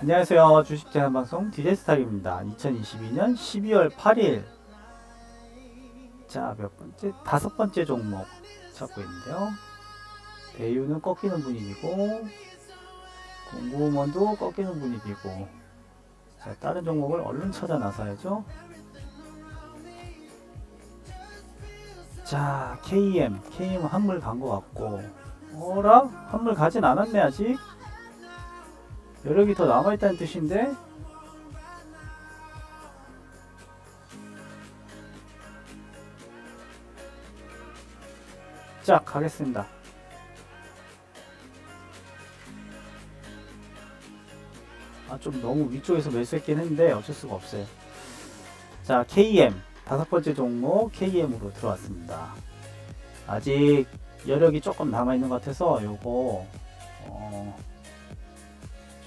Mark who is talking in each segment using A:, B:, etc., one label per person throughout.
A: 안녕하세요. 주식 제한 방송 DJ 스타일입니다. 2022년 12월 8일. 자, 몇 번째? 다섯 번째 종목 찾고 있는데요. 대유는 꺾이는 분위기고, 공구먼도 꺾이는 분위기고, 자, 다른 종목을 얼른 찾아 나서야죠. 자, KM. KM 한물 간 것 같고, 어라? 한물 가진 않았네, 아직? 여력이 더 남아있다는 뜻인데? 자, 가겠습니다. 아, 좀 너무 위쪽에서 매수했긴 했는데 어쩔 수가 없어요. 자, KM. 다섯 번째 종목 KM으로 들어왔습니다. 아직 여력이 조금 남아있는 것 같아서 요거, 어,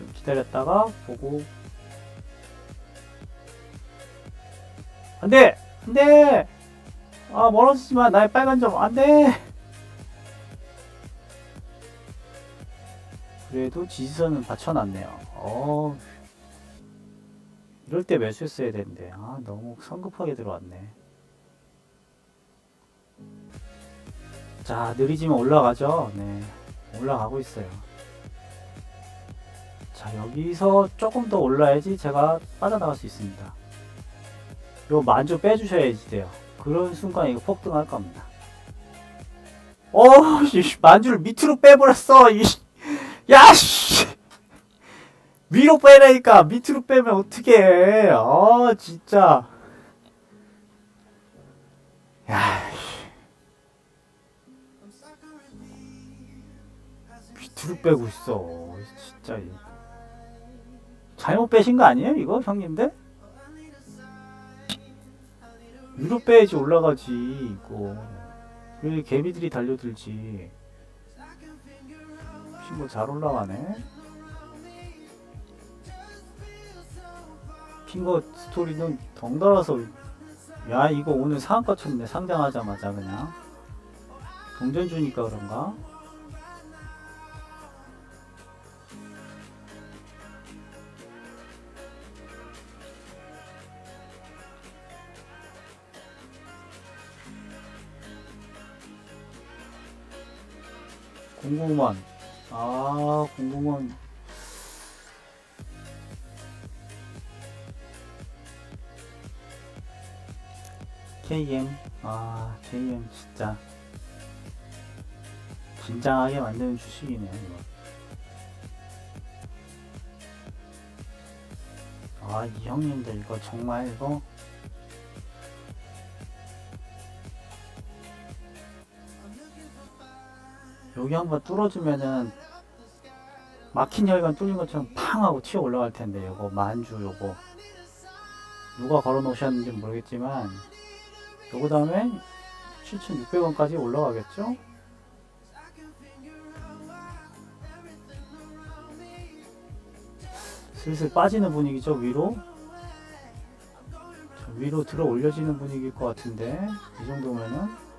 A: 좀 기다렸다가 보고. 안돼! 안돼! 아 멀어지지마 나의 빨간 점 안돼! 그래도 지지선은 받쳐놨네요. 어. 이럴 때 매수했어야 되는데. 아 너무 성급하게 들어왔네. 자 느리지만 올라가죠? 네. 올라가고 있어요 자 여기서 조금 더 올라야지 제가 빠져나갈 수 있습니다. 요 만주 빼주셔야지 돼요. 그런 순간 이거 폭등할 겁니다. 어 씨, 만주를 밑으로 빼버렸어 이, 야 씨. 위로 빼라니까. 밑으로 빼면 어떡해. 아 진짜. 야 밑으로 빼고 있어 진짜. 이. 잘못 빼신 거 아니에요 이거? 형님들? 위로 빼야지 올라가지 이거. 왜 개미들이 달려들지? 신고 잘 올라가네? 핑거 스토리는 덩달아서 야 이거 오늘 상한가 쳤네 상장하자마자 그냥. 동전 주니까 그런가 공공원. 아 공공원. KM 아 KM 진짜. 긴장하게 만드는 주식이네요 이거. 아 이 형님들 이거 정말 이거 여기 한번 뚫어주면은 막힌 혈관 뚫린 것처럼 팡 하고 튀어 올라갈 텐데 요거 만주 요거. 누가 걸어 놓으셨는지 모르겠지만 요거 다음에 7,600원까지 올라가겠죠? 슬슬 빠지는 분위기죠 위로? 자, 위로 들어 올려지는 분위기일 것 같은데 이 정도면은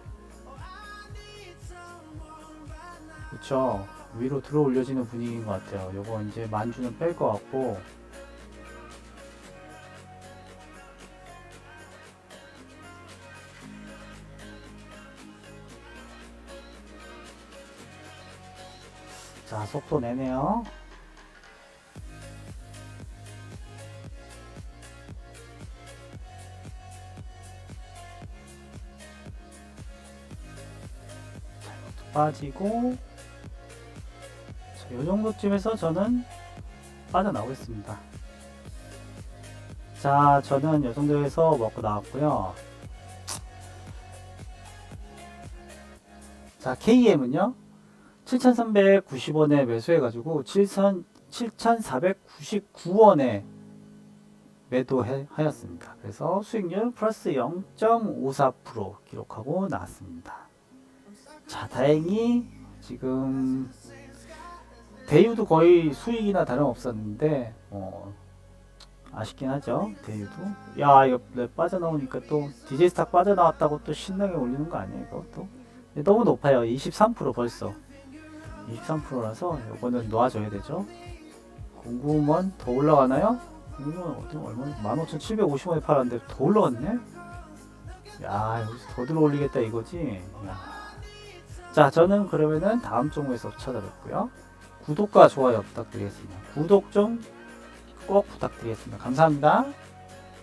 A: 그쵸? 위로 들어 올려지는 분위기인 것 같아요. 요거 이제 만주는 뺄 것 같고. 자 속도 내네요. 빠지고. 자, 이 정도쯤에서 저는 빠져나오겠습니다. 자, 저는 이 정도에서 먹고 나왔고요. 자, KM은요, 7,390원에 매수해가지고 7,499원에 매도하였습니다. 그래서 수익률 플러스 0.54% 기록하고 나왔습니다. 자, 다행히 지금 대유도 거의 수익이나 다름없었는데 어, 아쉽긴 하죠 대유도 야 이거 내 빠져나오니까 또 DJ 스탁 빠져나왔다고 또 신나게 올리는 거 아니에요 이것도 너무 높아요 23% 벌써 23%라서 이거는 놓아줘야 되죠 공구먼 더 올라가나요? 공구먼 어디 얼마? 15,750원에 팔았는데 더 올라갔네? 야 여기서 더 들어 올리겠다 이거지? 야. 자 저는 그러면은 다음 종목에서 찾아뵙고요. 구독과 좋아요 부탁드리겠습니다. 구독 좀 꼭 부탁드리겠습니다. 감사합니다.